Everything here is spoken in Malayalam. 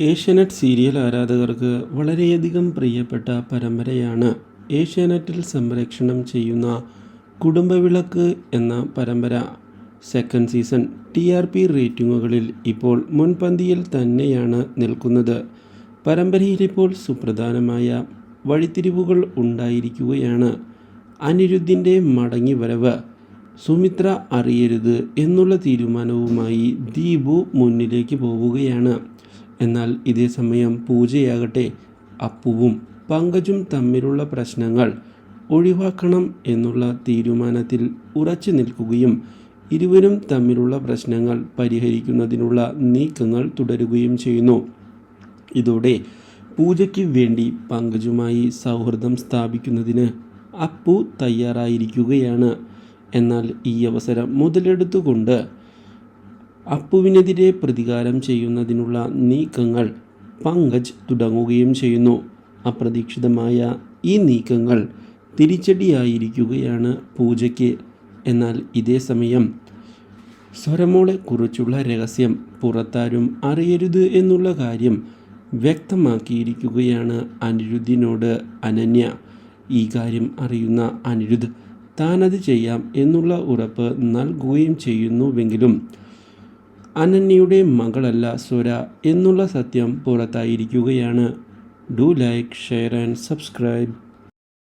ഏഷ്യാനെറ്റ് സീരിയൽ ആരാധകർക്ക് വളരെയധികം പ്രിയപ്പെട്ട പരമ്പരയാണ് ഏഷ്യാനെറ്റിൽ സംപ്രേക്ഷണം ചെയ്യുന്ന കുടുംബവിളക്ക് എന്ന പരമ്പര. Second season T R P റേറ്റിംഗുകളിൽ ഇപ്പോൾ മുൻപന്തിയിൽ തന്നെയാണ് നിൽക്കുന്നത്. പരമ്പരയിലിപ്പോൾ സുപ്രധാനമായ വഴിത്തിരിവുകൾ ഉണ്ടായിരിക്കുകയാണ്. അനിരുദ്ധിന്റെ മടങ്ങിവരവ് സുമിത്ര അറിയരുത് എന്നുള്ള തീരുമാനവുമായി ദീപു മുന്നിലേക്ക് പോവുകയാണ്. എന്നാൽ ഇതേ സമയം പൂജയാകട്ടെ അപ്പുവും പങ്കജും തമ്മിലുള്ള പ്രശ്നങ്ങൾ ഒഴിവാക്കണം എന്നുള്ള തീരുമാനത്തിൽ ഉറച്ചു നിൽക്കുകയും ഇരുവരും തമ്മിലുള്ള പ്രശ്നങ്ങൾ പരിഹരിക്കുന്നതിനുള്ള നീക്കങ്ങൾ തുടരുകയും ചെയ്യുന്നു. ഇതോടെ പൂജയ്ക്ക് വേണ്ടി പങ്കജുമായി സൗഹൃദം സ്ഥാപിക്കുന്നതിന് അപ്പു തയ്യാറായിരിക്കുകയാണ്. എന്നാൽ ഈ അവസരം മുതലെടുത്തുകൊണ്ട് അപ്പുവിനെതിരെ പ്രതികാരം ചെയ്യുന്നതിനുള്ള നീക്കങ്ങൾ പങ്കജ് തുടങ്ങുകയും ചെയ്യുന്നു. അപ്രതീക്ഷിതമായ ഈ നീക്കങ്ങൾ തിരിച്ചടിയായിരിക്കുകയാണ് പൂജയ്ക്ക്. എന്നാൽ ഇതേ സമയം സ്വരമോളെക്കുറിച്ചുള്ള രഹസ്യം പുറത്താരും അറിയരുത് എന്നുള്ള കാര്യം വ്യക്തമാക്കിയിരിക്കുകയാണ് അനിരുദ്ധിനോട് അനന്യ. ഈ കാര്യം അറിയുന്ന അനിരുദ്ധ് താനത് ചെയ്യാം എന്നുള്ള ഉറപ്പ് നൽകുകയും ചെയ്യുന്നുവെങ്കിലും അനന്യയുടെ മകളല്ല സുര എന്നുള്ള സത്യം പുറത്തായിരിക്കുകയാണ്. Do like share and subscribe.